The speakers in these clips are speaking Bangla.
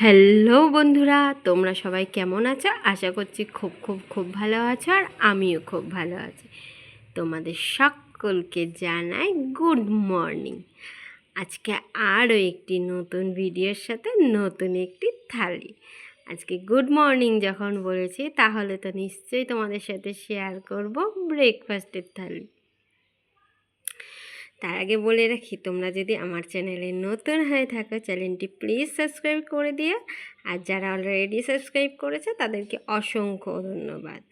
হ্যালো বন্ধুরা, তোমরা সবাই কেমন আছো? আশা করছি খুব খুব খুব ভালো আছো আর আমিও খুব ভালো আছি। তোমাদের সকলকে জানাই গুড মর্নিং। আজকে আরও একটি নতুন ভিডিওর সাথে নতুন একটি থালি। আজকে গুড মর্নিং যখন বলেছি, তাহলে তো নিশ্চয়ই তোমাদের সাথে শেয়ার করব ব্রেকফাস্টের থালি। তার আগে বলে রাখি, তোমরা যদি আমার চ্যানেলে নতুন হয়ে থাকো, চ্যানেলটি প্লিজ সাবস্ক্রাইব করে দিও। আর যারা অলরেডি সাবস্ক্রাইব করেছে, তাদেরকে অসংখ্য ধন্যবাদ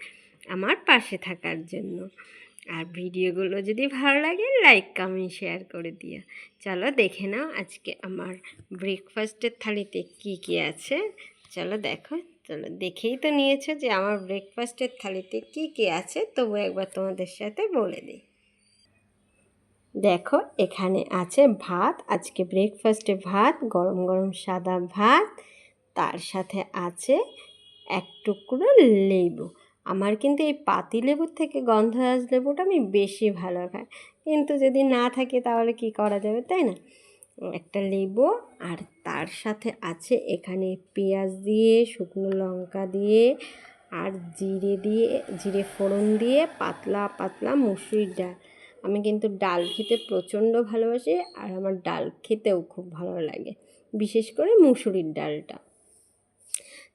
আমার পাশে থাকার জন্য। আর ভিডিওগুলো যদি ভালো লাগে লাইক কমেন্ট শেয়ার করে দিও। চলো দেখে নাও আজকে আমার ব্রেকফাস্টের থালিতে কি কি আছে। চলো দেখো, চলো দেখেই তো নিয়েছো যে আমার ব্রেকফাস্টের থালিতে কি কি আছে, তবু একবার তোমাদের সাথে বলে দিই। দেখো, এখানে আছে ভাত, আজকে ব্রেকফাস্টে ভাত, গরম গরম সাদা ভাত, তার সাথে আছে এক টুকরো লেবু। আমার কিন্তু এই পাতি লেবুর থেকে গন্ধরাজ লেবুটা আমি বেশি ভালো খাই। কিন্তু যদি না থাকে তাহলে কি করা যাবে, তাই না? একটা লেবু, আর তার সাথে আছে এখানে পেঁয়াজ দিয়ে, শুকনো লঙ্কা দিয়ে, আর জিরে দিয়ে, জিরে ফোড়ন দিয়ে পাতলা পাতলা মুসুরির ডাল। আমি কিন্তু ডাল খেতে প্রচণ্ড ভালোবাসি আর আমার ডাল খেতেও খুব ভালো লাগে, বিশেষ করে মুসুরির ডালটা।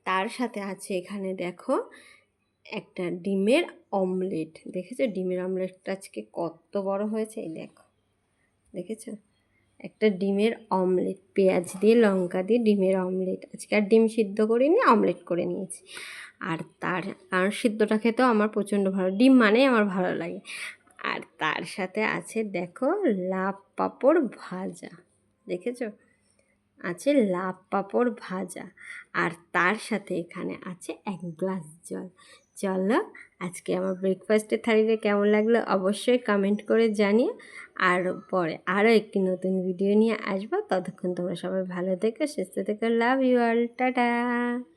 তার সাথে আছে এখানে দেখো একটা ডিমের অমলেট। দেখেছ? ডিমের অমলেটটা আজকে কত বড় হয়েছে? এই দেখো। দেখেছ? একটা ডিমের অমলেট, পেঁয়াজ দিয়ে, লঙ্কা দিয়ে ডিমের অমলেট। আজকে আর ডিম সিদ্ধ করিনি, অমলেট করে নিয়েছি। আর তার কারণ সিদ্ধটা খেতেও আমার প্রচণ্ড ভালো, ডিম মানেই আমার ভালো লাগে। আর তার সাথে আছে দেখো লাভ পাঁপড় ভাজা। দেখেছ? আছে লাভ পাঁপড় ভাজা। আর তার সাথে এখানে আছে এক গ্লাস জল। চলো আজকে আমার ব্রেকফাস্টের থালিটা কেমন লাগল অবশ্যই কমেন্ট করে জানিয়ে আর পরে আরও একটি নতুন ভিডিও নিয়ে আসব। ততক্ষণ তোমরা সবাই ভালো থেকো, সুস্থ থেকো লাভ ইউ অল টাটা!